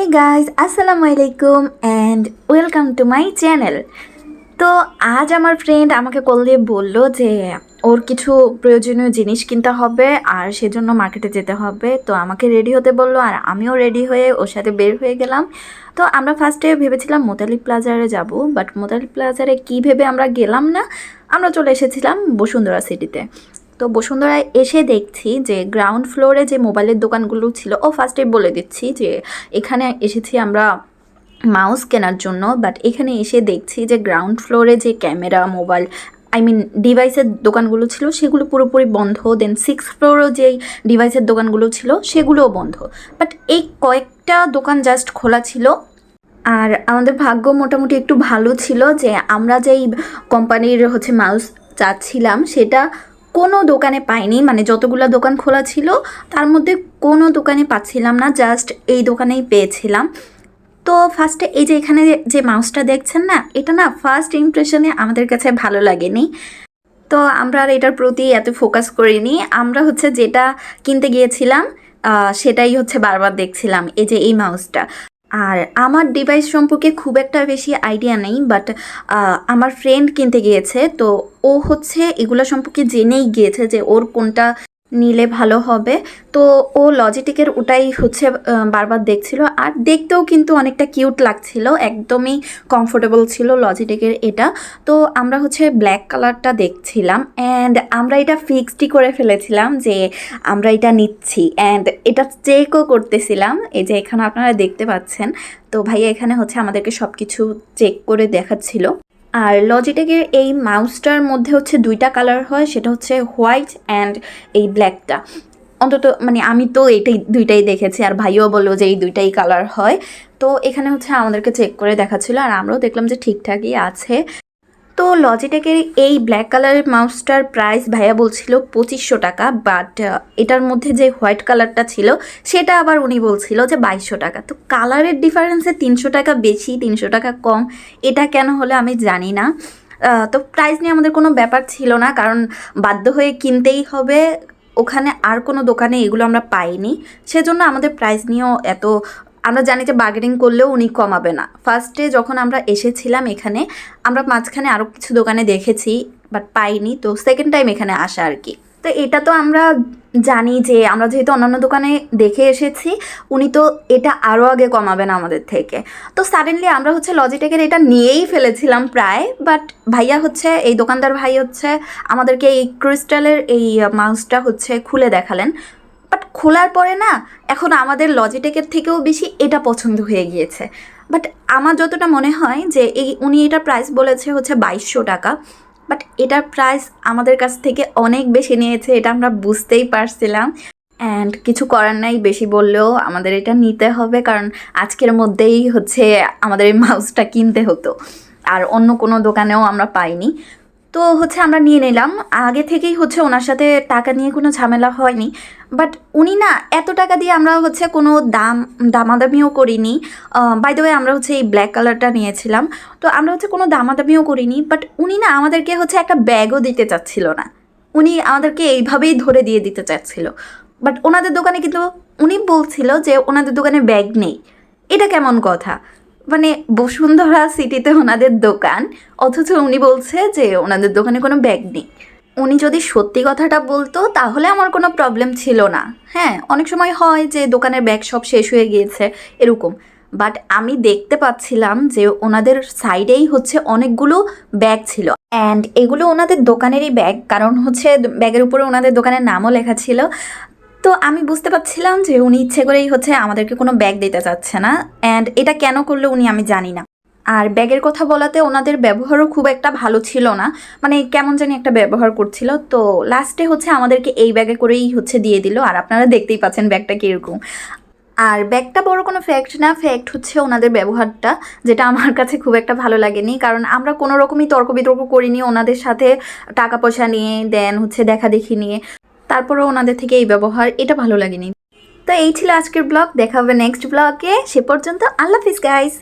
হে guys আসসালামু আলাইকুম and welcome to my channel তো আজ আমার ফ্রেন্ড আমাকে কল দিয়ে বলল যে ওর কিছু প্রয়োজনীয় জিনিস কিনতে হবে আর সেজন্য মার্কেটে যেতে হবে। তো আমাকে রেডি হতে বলল আর আমিও রেডি হয়ে ওর সাথে বের হয়ে গেলাম। তো আমরা ফার্স্টে ভেবেছিলাম মোতালি প্লাজারে যাব বাট মোতালি প্লাজারে কী ভেবে আমরা গেলাম না, আমরা চলে এসেছিলাম বসুন্ধরা সিটিতে তো বসুন্ধরায় এসে দেখছি যে গ্রাউন্ড ফ্লোরে যে মোবাইলের দোকানগুলো ছিল, ও ফার্স্টে বলে দিচ্ছি যে এখানে এসেছি আমরা মাউস কেনার জন্য বাট এখানে এসে দেখছি যে গ্রাউন্ড ফ্লোরে যে ক্যামেরা মোবাইল আই মিন ডিভাইসের দোকানগুলো ছিল, সেগুলো পুরোপুরি বন্ধ দেন সিক্স ফ্লোরও যেই ডিভাইসের দোকানগুলো ছিল, সেগুলোও বন্ধ। বাট এই কয়েকটা দোকান জাস্ট খোলা ছিল, আর আমাদের ভাগ্য মোটামুটি একটু ভালো ছিল যে আমরা যেই কোম্পানির হচ্ছে মাউস চাচ্ছিলাম, সেটা কোনো দোকানে পাইনি মানে যতগুলো দোকান খোলা ছিল, তার মধ্যে কোনো দোকানে পাচ্ছিলাম না জাস্ট এই দোকানেই পেয়েছিলাম। তো ফার্স্টে এই যে এখানে যে মাউসটা দেখছেন না, এটা না ফার্স্ট ইমপ্রেশনে আমাদের কাছে ভালো লাগেনি। তো আমরা আর এটার প্রতি এত ফোকাস করিনি। আমরা হচ্ছে যেটা কিনতে গিয়েছিলাম সেটাই হচ্ছে বারবার দেখছিলাম, এই যে এই মাউসটা আর আমার ডিভাইস সম্পর্কে খুব একটা বেশি আইডিয়া নেই বাট আমার ফ্রেন্ড কিনতে গিয়েছে, তো ও হচ্ছে এগুলো সম্পর্কে জেনেই গিয়েছে যে ওর কোনটা নিলে ভালো হবে। তো ও লজিটিকের ওটাই হচ্ছে বারবার দেখছিল। আর দেখতেও কিন্তু অনেকটা কিউট লাগছিল, একদমই কমফোর্টেবল ছিল লজিটিকের এটা। তো আমরা হচ্ছে ব্ল্যাক কালারটা দেখছিলাম অ্যান্ড আমরা এটা ফিক্সডই করে ফেলেছিলাম যে আমরা এটা নিচ্ছি। অ্যান্ড এটা চেকও করতেছিলাম, এই যে এখানে আপনারা দেখতে পাচ্ছেন। তো ভাইয়া এখানে হচ্ছে আমাদেরকে সব কিছু চেক করে দেখাচ্ছিল। আর লজিটেকের এই মাউসটার মধ্যে হচ্ছে দুইটা কালার হয়, সেটা হচ্ছে হোয়াইট অ্যান্ড এই ব্ল্যাকটা অন্তত মানে আমি তো এইটাই দুইটাই দেখেছি, আর ভাইও বলল যে এই দুইটাই কালার হয়। তো এখানে হচ্ছে আমাদেরকে চেক করে দেখাচ্ছিল, আর আমরাও দেখলাম যে ঠিকঠাকই আছে। তো লজিটেকের এই ব্ল্যাক কালারের মাউসটার প্রাইস ভাইয়া বলছিল পঁচিশশো টাকা বাট এটার মধ্যে যে হোয়াইট কালারটা ছিল, সেটা আবার উনি বলছিল যে বাইশশো টাকা। তো কালারের ডিফারেন্সে তিনশো টাকা বেশি, তিনশো টাকা কম, এটা কেন হলে আমি জানি না। তো প্রাইস নিয়ে আমাদের কোনো ব্যাপার ছিল না, কারণ বাধ্য হয়ে কিনতেই হবে। ওখানে আর কোনো দোকানে এগুলো আমরা পাইনি। সেজন্য আমাদের প্রাইস নিয়েও এত আমরা জানি যে বার্গেনিং করলেও উনি কমাবে না। ফার্স্টে যখন আমরা এসেছিলাম এখানে, আমরা মাঝখানে আরও কিছু দোকানে দেখেছি বাট পাইনি। তো সেকেন্ড টাইম এখানে আসা আর কি। তো এটা তো আমরা জানি যে আমরা যেহেতু অন্যান্য দোকানে দেখে এসেছি, উনি তো এটা আরও আগে কমাবেন আমাদের থেকে। তো সাডেনলি আমরা হচ্ছে লজিটেকের এটা নিয়েই ফেলেছিলাম প্রায় বাট ভাইয়া হচ্ছে, এই দোকানদার ভাই হচ্ছে আমাদেরকে এই ক্রিস্টালের এই মাউসটা হচ্ছে খুলে দেখালেন। খোলার পরে না, এখন আমাদের লজিটেকের থেকেও বেশি এটা পছন্দ হয়ে গিয়েছে। বাট আমার যতটা মনে হয় যে, এই উনি এটার প্রাইস বলেছে হচ্ছে বাইশশো টাকা। বাট এটার প্রাইস আমাদের কাছ থেকে অনেক বেশি নিয়েছে, এটা আমরা বুঝতেই পারছিলাম। অ্যান্ড কিছু করার নাই, বেশি বললেও আমাদের এটা নিতে হবে, কারণ আজকের মধ্যেই হচ্ছে আমাদের এই মাউসটা কিনতে হতো। আর অন্য কোনো দোকানেও আমরা পাইনি। তো হচ্ছে আমরা নিয়ে নিলাম। আগে থেকেই হচ্ছে ওনার সাথে টাকা নিয়ে কোনো ঝামেলা হয়নি। বাট উনি না এত টাকা দিয়ে আমরা হচ্ছে কোনো দাম, দামাদামিও করিনি। বাই দ্য আমরা হচ্ছে এই ব্ল্যাক কালারটা নিয়েছিলাম। তো আমরা হচ্ছে কোনো দামাদামিও করিনি। বাট উনি না আমাদেরকে হচ্ছে একটা ব্যাগও দিতে চাচ্ছিল না। উনি আমাদেরকে এইভাবেই ধরে দিয়ে দিতে চাচ্ছিল। বাট ওনাদের দোকানে কিন্তু উনি বলছিল যে ওনাদের দোকানে ব্যাগ নেই। এটা কেমন কথা? মানে বসুন্ধরা সিটিতে ওনাদের দোকান, অথচ উনি বলছে যে ওনাদের দোকানে কোনো ব্যাগ নেই। উনি যদি সত্যি কথাটা বলতো, তাহলে আমার কোনো প্রবলেম ছিল না। হ্যাঁ অনেক সময় হয় যে দোকানের ব্যাগ সব শেষ হয়ে গিয়েছে, এরকম। বাট আমি দেখতে পাচ্ছিলাম যে ওনাদের সাইডেই হচ্ছে অনেকগুলো ব্যাগ ছিল। অ্যান্ড এগুলো ওনাদের দোকানেরই ব্যাগ, কারণ হচ্ছে ব্যাগের উপরে ওনাদের দোকানের নামও লেখা ছিল। তো আমি বুঝতে পারছিলাম যে উনি ইচ্ছে করেই হচ্ছে আমাদেরকে কোনো ব্যাগ দিতে চাচ্ছে না অ্যান্ড এটা কেন করল উনি আমি জানি না। আর ব্যাগের কথা বলাতে ওনাদের ব্যবহারও খুব একটা ভালো ছিল না মানে কেমন জানি একটা ব্যবহার করছিল। তো লাস্টে হচ্ছে আমাদেরকে এই ব্যাগে করেই হচ্ছে দিয়ে দিল, আর আপনারা দেখতেই পাচ্ছেন ব্যাগটা কীরকম। আর ব্যাগটা বড় কোনো ফ্যাক্ট না ফ্যাক্ট হচ্ছে ওনাদের ব্যবহারটা, যেটা আমার কাছে খুব একটা ভালো লাগেনি, কারণ আমরা কোনো রকমই তর্ক বিতর্ক করিনি ওনাদের সাথে টাকা পয়সা নিয়ে, দেন হচ্ছে দেখা দেখি নিয়ে। তারপরেও ওনাদের থেকে এই ব্যবহার, এটা ভালো লাগেনি। তো এই ছিল আজকের ব্লগ, দেখা হবে নেক্সট ব্লগে। সে পর্যন্ত আল্লাহ হাফিজ গাইস